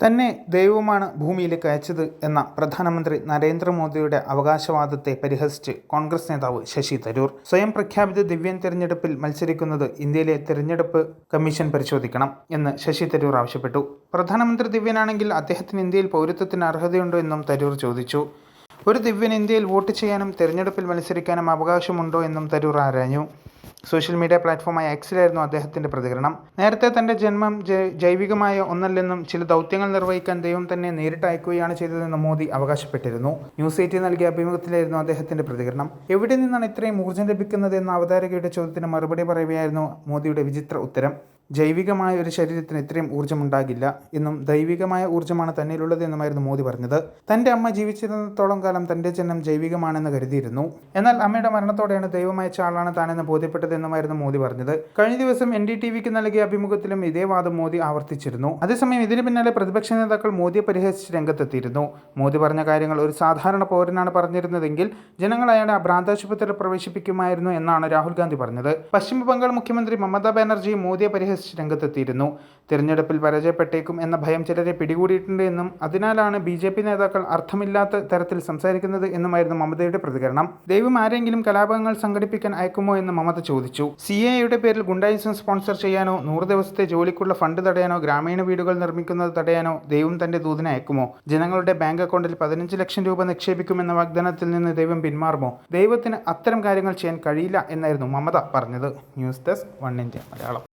തന്നെ ദൈവമാണ് ഭൂമിയിലേക്ക് അയച്ചത് എന്ന പ്രധാനമന്ത്രി നരേന്ദ്രമോദിയുടെ അവകാശവാദത്തെ പരിഹസിച്ച് കോൺഗ്രസ് നേതാവ് ശശി തരൂർ. സ്വയം പ്രഖ്യാപിത ദിവ്യൻ തെരഞ്ഞെടുപ്പിൽ മത്സരിക്കുന്നത് ഇന്ത്യയിലെ തെരഞ്ഞെടുപ്പ് കമ്മീഷൻ പരിശോധിക്കണം എന്ന് ശശി തരൂർ ആവശ്യപ്പെട്ടു. പ്രധാനമന്ത്രി ദിവ്യനാണെങ്കിൽ അദ്ദേഹത്തിന് ഇന്ത്യയിൽ പൗരത്വത്തിന് അർഹതയുണ്ടോ എന്നും തരൂർ ചോദിച്ചു. ഒരു ദിവ്യൻ ഇന്ത്യയിൽ വോട്ട് ചെയ്യാനും തെരഞ്ഞെടുപ്പിൽ മത്സരിക്കാനും അവകാശമുണ്ടോ എന്നും തരൂർ ആരാഞ്ഞു. സോഷ്യൽ മീഡിയ പ്ലാറ്റ്ഫോമായ എക്സിലായിരുന്നു അദ്ദേഹത്തിന്റെ പ്രതികരണം. നേരത്തെ തന്റെ ജന്മം ജൈവികമായ ഒന്നല്ലെന്നും ചില ദൗത്യങ്ങൾ നിർവഹിക്കാൻ ദൈവം തന്നെ നേരിട്ട് അയക്കുകയാണ് ചെയ്തതെന്ന് മോദി അവകാശപ്പെട്ടിരുന്നു. ന്യൂസ് എയ്റ്റി നൽകിയ അഭിമുഖത്തിലായിരുന്നു അദ്ദേഹത്തിന്റെ പ്രതികരണം. എവിടെ നിന്നാണ് ഇത്രയും ഊർജം ലഭിക്കുന്നത് എന്ന അവതാരകയുടെ ചോദ്യത്തിന് മറുപടി പറയുകയായിരുന്നു മോദിയുടെ വിചിത്ര ഉത്തരം. ജൈവികമായ ഒരു ശരീരത്തിന് ഇത്രയും ഊർജമുണ്ടാകില്ല എന്നും ദൈവികമായ ഊർജമാണ് തന്നിലുള്ളത് എന്നുമായിരുന്നു മോദി പറഞ്ഞത്. തന്റെ അമ്മ ജീവിച്ചിരുന്നിടത്തോളം കാലം തന്റെ ജന്മം ജൈവികമാണെന്ന് കരുതിയിരുന്നു. എന്നാൽ അമ്മയുടെ മരണത്തോടെയാണ് ദൈവമായ അയച്ച ആളാണ് താനെന്ന് ബോധ്യപ്പെട്ടതെന്നുമായിരുന്നു മോദി പറഞ്ഞത്. കഴിഞ്ഞ ദിവസം എൻ ഡി ടി വിക്ക് നൽകിയ അഭിമുഖത്തിലും ഇതേ വാദം മോദി ആവർത്തിച്ചിരുന്നു. അതേസമയം ഇതിന് പിന്നാലെ പ്രതിപക്ഷ നേതാക്കൾ മോദിയെ പരിഹസിച്ച് രംഗത്തെത്തിയിരുന്നു. മോദി പറഞ്ഞ കാര്യങ്ങൾ ഒരു സാധാരണ പൗരനാണ് പറഞ്ഞിരുന്നതെങ്കിൽ ജനങ്ങൾ അയാളെ ഭ്രാന്താശുപത്രിയിൽ പ്രവേശിപ്പിക്കുമായിരുന്നു എന്നാണ് രാഹുൽ ഗാന്ധി പറഞ്ഞത്. പശ്ചിമ ബംഗാൾ മുഖ്യമന്ത്രി മമതാ ബാനർജി മോദിയെ പരിഹസിച്ച് രംഗത്തെത്തിയിരുന്നു. തിരഞ്ഞെടുപ്പിൽ പരാജയപ്പെട്ടേക്കും എന്ന ഭയം ചിലരെ പിടികൂടിയിട്ടുണ്ട് എന്നും അതിനാലാണ് ബി ജെ പി നേതാക്കൾ അർത്ഥമില്ലാത്ത തരത്തിൽ സംസാരിക്കുന്നത് എന്നുമായിരുന്നു മമതയുടെ പ്രതികരണം. ദൈവം ആരെങ്കിലും കലാപങ്ങൾ സംഘടിപ്പിക്കാൻ അയക്കുമോ എന്ന് മമത ചോദിച്ചു. സി എയുടെ പേരിൽ ഗുണ്ടായിസം സ്പോൺസർ ചെയ്യാനോ നൂറ് ദിവസത്തെ ജോലിക്കുള്ള ഫണ്ട് തടയാനോ ഗ്രാമീണ വീടുകൾ നിർമ്മിക്കുന്നത് തടയാനോ ദൈവം തന്റെ ദൂതിനെ അയക്കുമോ? ജനങ്ങളുടെ ബാങ്ക് അക്കൗണ്ടിൽ പതിനഞ്ച് ലക്ഷം രൂപ നിക്ഷേപിക്കുമെന്ന വാഗ്ദാനത്തിൽ നിന്ന് ദൈവം പിന്മാറുമോ? ദൈവത്തിന് അത്തരം കാര്യങ്ങൾ ചെയ്യാൻ കഴിയില്ല എന്നായിരുന്നു മമത പറഞ്ഞത്. News desk one India Malayalam.